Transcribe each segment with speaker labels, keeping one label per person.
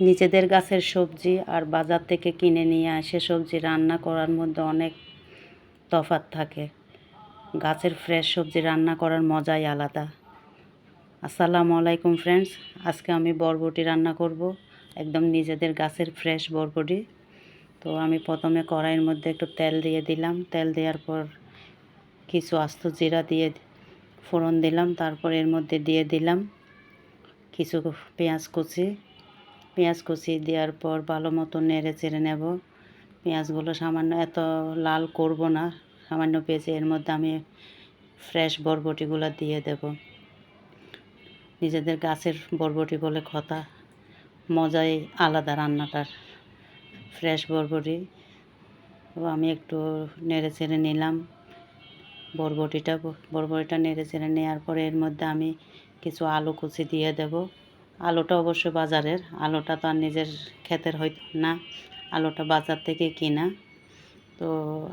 Speaker 1: নিজেদের গাছের সবজি আর বাজার থেকে কিনে নিয়ে আসে সবজি রান্না করার মধ্যে অনেক তফাৎ থাকে। গাছের ফ্রেশ সবজি রান্না করার মজাই আলাদা। আসসালামু আলাইকুম ফ্রেন্ডস আজকে আমি বরবটি রান্না করব, একদম নিজেদের গাছের ফ্রেশ বরবটি। তো আমি প্রথমে কড়াইয়ের মধ্যে একটু তেল দিয়ে দিলাম। তেল দেওয়ার পর কিছু আস্ত জিরা দিয়ে ফোড়ন দিলাম, তারপর এর মধ্যে দিয়ে দিলাম কিছু পেঁয়াজ কুচি পেঁয়াজ কুচি দেওয়ার পর ভালো মতো নেড়ে চেড়ে নেব। পেঁয়াজগুলো সামান্য এত লাল করব না, সামান্য পেঁচে এর মধ্যে আমি ফ্রেশ বরবটিগুলো দিয়ে দেব। নিজেদের গাছের বরবটি বলে কথা, মজাই আলাদা রান্নাটার। ফ্রেশ বরবটি আমি একটু নেড়ে চেড়ে নিলাম। বরবটিটা বরবটিটা নেড়ে চেড়ে নেওয়ার পরে এর মধ্যে আমি কিছু আলু কুচি দিয়ে দেব। আলুটা অবশ্য বাজারের। আলুটা তো আর নিজের ক্ষেতের হয়তো না। আলুটা বাজার থেকে কিনা। তো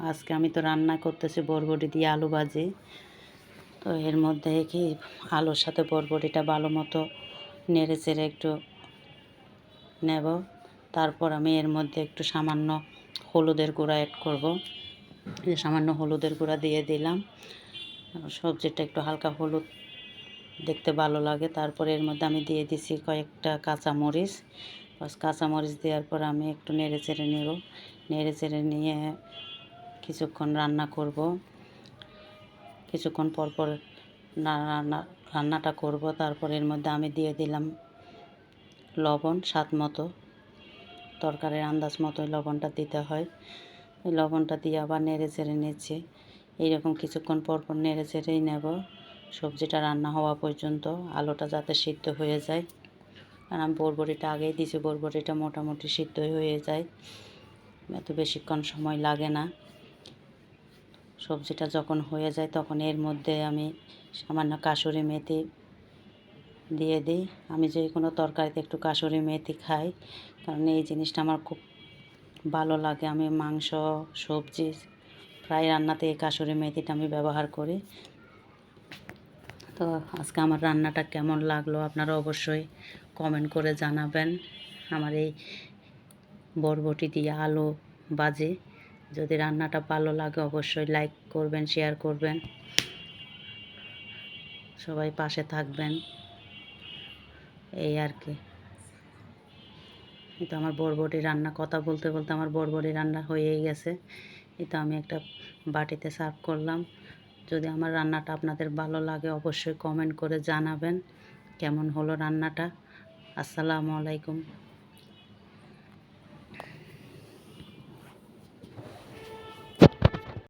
Speaker 1: আজকে আমি তো রান্না করতেছি বরবটি দিয়ে আলু ভাজি। তো এর মধ্যে কি আলুর সাথে বরবটিটা ভালো মতো নেড়ে চেড়ে একটু নেব। তারপর আমি এর মধ্যে একটু সামান্য হলুদের গুঁড়া অ্যাড করব। সামান্য হলুদের গুঁড়া দিয়ে দিলাম। সবজিটা একটু হালকা হলুদ দেখতে ভালো লাগে। তারপরে এর মধ্যে আমি দিয়ে দিছি কয়েকটা কাঁচামরিচ। বাস কাঁচামরিচ দেওয়ার পর আমি একটু নেড়ে চেড়ে নেব। নেড়ে চেড়ে নিয়ে কিছুক্ষণ রান্না করব। কিছুক্ষণ পর পর রান্না, রান্নাটা করব। তারপর এর মধ্যে আমি দিয়ে দিলাম লবণ স্বাদ মতো। তরকারির আন্দাজ মতোই লবণটা দিতে হয়। লবণটা দিয়ে আবার নেড়ে চেড়ে নিচ্ছি। এইরকম কিছুক্ষণ পর পর নেড়ে চেড়েই নেব। সবজিটা রান্না হওয়া পর্যন্ত আলুটা যাতে সিদ্ধ হয়ে যায়। আর আমি বরবটিটা আগেই দিয়েছি, বরবটিটা মোটামুটি সিদ্ধ হয়ে যায়। এত বেশিক্ষণ সময় লাগে না। সবজিটা যখন হয়ে যায় তখন এর মধ্যে আমি সামান্য কাসুরি মেথি দিয়ে দিই। আমি যে কোনো তরকারিতে একটু কাসুরি মেথি খাই, কারণ এই জিনিসটা আমার খুব ভালো লাগে। আমি মাংস, সবজি, প্রায় রান্নাতে এই কাসুরি মেথিটা আমি ব্যবহার করি। তো আজকে আমার রান্নাটা কেমন লাগল আপনারা অবশ্যই কমেন্ট করে জানাবেন। আমার এই বরবটি দিয়ে আলু বাজে যদি রান্নাটা ভালো লাগে অবশ্যই লাইক করবেন শেয়ার করবেন। সবাই পাশে থাকবেন। এই আর কি। এটা আমার বরবটি রান্না, কথা বলতে বলতে আমার বরবটি রান্না হয়েই গেছে। এটা আমি একটা বাটিতে সার্ভ করলাম। যদি আমার রান্নাটা আপনাদের ভালো লাগে, অবশ্যই কমেন্ট করে জানাবেন। কেমন হলো রান্নাটা? আসসালামু আলাইকুম।